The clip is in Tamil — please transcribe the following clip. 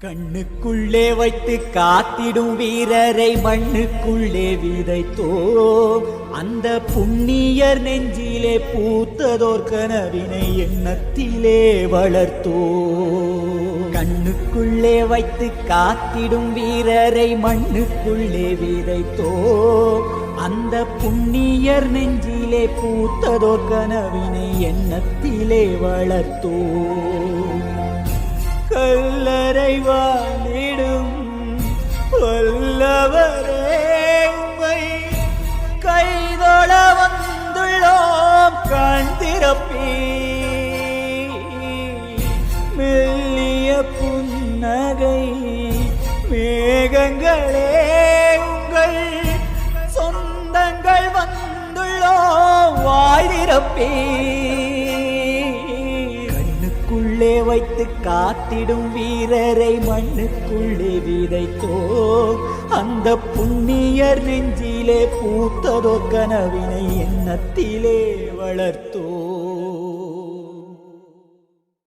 கண்ணுக்குள்ளே வைத்து காத்திடும் வீரரை மண்ணுக்குள்ளே விதைத்தோ அந்த புண்ணியர் நெஞ்சிலே பூத்ததோர் கனவினை எண்ணத்திலே வளர்த்தோ கண்ணுக்குள்ளே வைத்து காத்திடும் வீரரை மண்ணுக்குள்ளே விதைத்தோ அந்த புண்ணியர் நெஞ்சிலே பூத்ததோர் கனவினை எண்ணத்திலே வளர்த்தோ கல்லறை வாழிடும் வல்லவரே உம்மை. கைதொழ வந்துள்ளோம் கண்திறப்பி மெல்லிய புன்னகை மேகங்களே உங்கள் சொந்தங்கள் வந்துள்ளோம் வாய் உள்ளே வைத்து காத்திடும் வீரரை மண்ணுக்குள்ளே விதைத்தோ. அந்த புண்ணியர் நெஞ்சிலே பூத்ததோ கனவினை எண்ணத்திலே வளர்த்தோ.